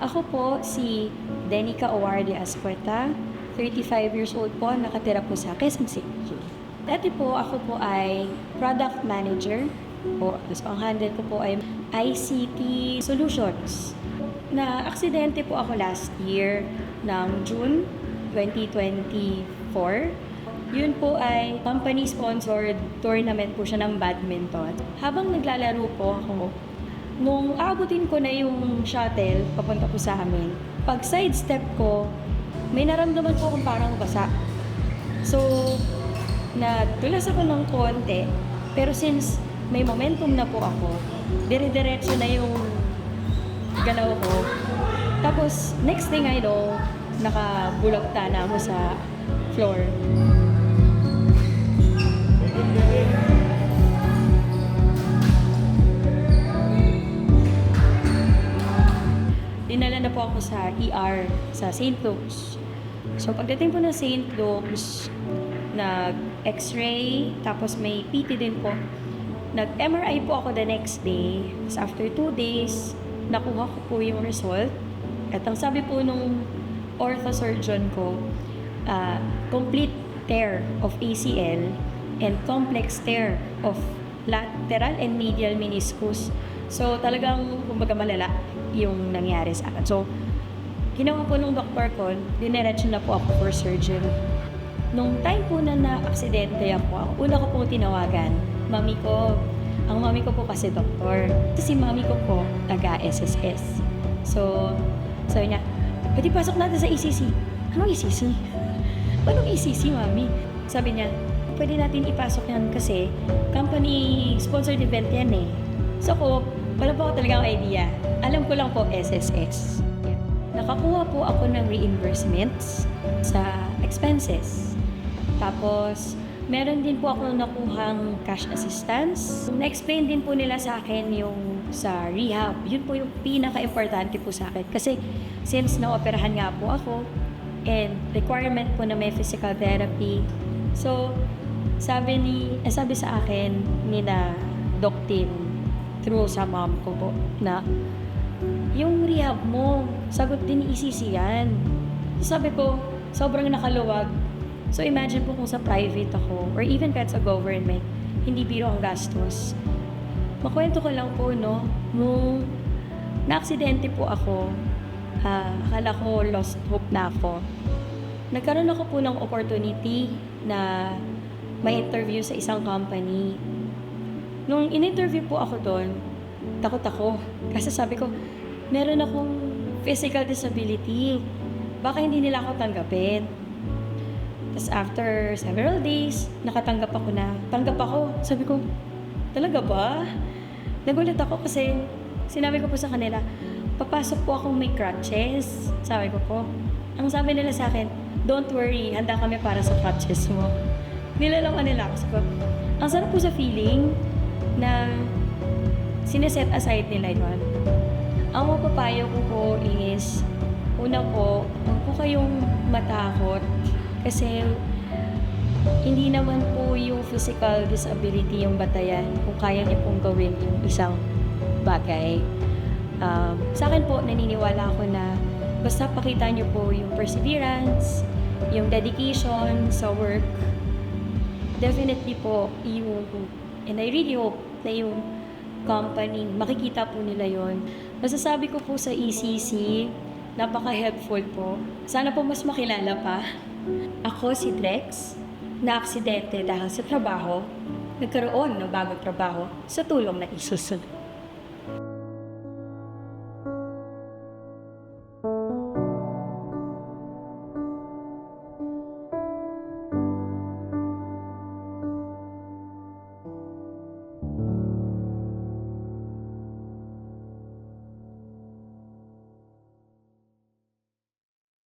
Ako po si Denica Owarde Aspueta, 35 years old po, nakatira po sa Quezon City. Dati po ako po ay product manager po. Tapos ang handle ko po ay ICT Solutions. Na aksidente po ako last year ng June 2024. Yun po ay company-sponsored tournament po siya ng badminton. Habang naglalaro po ako, nung aabutin ko na yung shuttle papunta po sa amin, pag sidestep ko, may naramdaman po akong parang basa. So, nagtulas ako ng konti, pero since may momentum na po ako, dire-diretso na yung galaw ko. Tapos, next thing I know, nakabulagta na ako sa floor. Po ako sa ER sa St. Luke's. So pagdating po ng St. Luke's, nag-x-ray, tapos may PT din po. Nag-MRI po ako the next day. Tapos after two days, nakuha ko po yung result. At ang sabi po nung orthosurgeon ko, ah, complete tear of ACL and complex tear of lateral and medial meniscus. So talagang kumbaga malala yung nangyari sa akin. So ginawa po nung doktor ko, diniretso na po ako for surgery. Nung time po na na-aksidente ako, ang una ko pong tinawagan, mami ko. Ang mami ko po kasi doktor. Kasi mami ko po, taga-SSS. So, sabi niya, pwede pasok natin sa ECC. Anong ECC? Anong ECC, mami? Sabi niya, pwede natin ipasok yan kasi company sponsored event yan eh. So ko, wala po ako talaga idea. Alam ko lang po SSS. Nakakuha po ako ng reimbursements sa expenses. Tapos, meron din po ako nakuhang cash assistance. Na-explain din po nila sa akin yung sa rehab. Yun po yung pinaka-importante po sa akin. Kasi since na-operahan nga po ako, and requirement po na may physical therapy. So, sabi ni eh, sabi sa akin ni na Doc Tim through sa mom ko po na yung rehab mo, sagot din ni ECC yan. Sabi ko, sobrang nakaluwag. So imagine po kung sa private ako or even kahit sa government, hindi biro ang gastos. Makwento ko lang po, no, nung na-aksidente po ako, ah, akala ko lost hope na ako. Nagkaroon ako po ng opportunity na may interview sa isang company. Nung in-interview po ako doon, takot ako. Kasi sabi ko, meron akong physical disability. Baka hindi nila ako tanggapin. Tapos after several days, nakatanggap ako na. Tanggap ako. Sabi ko, talaga ba? Nagulat ako kasi sinabi ko po sa kanila, papasok po akong may crutches. Sabi ko po. Ang sabi nila sa akin, don't worry, handa kami para sa crutches mo. Nilalaman nila ako. Sabi ko, ang sarap po sa feeling na sineset aside nila yun. Ang mapapayo ko po is, una po, huwag po kayong matakot kasi hindi naman po yung physical disability yung batayan kung kaya niyo pong gawin yung isang bagay. Um, sa akin po, naniniwala ako na basta pakita niyo po yung perseverance, yung dedication sa work, definitely po yung, and I really hope na yung company, makikita po nila yon. Masasabi ko po sa ECC, napaka-helpful po. Sana po mas makilala pa. Ako si Drex, na aksidente dahil sa trabaho, nagkaroon ng bagong trabaho sa tulong na isusunod.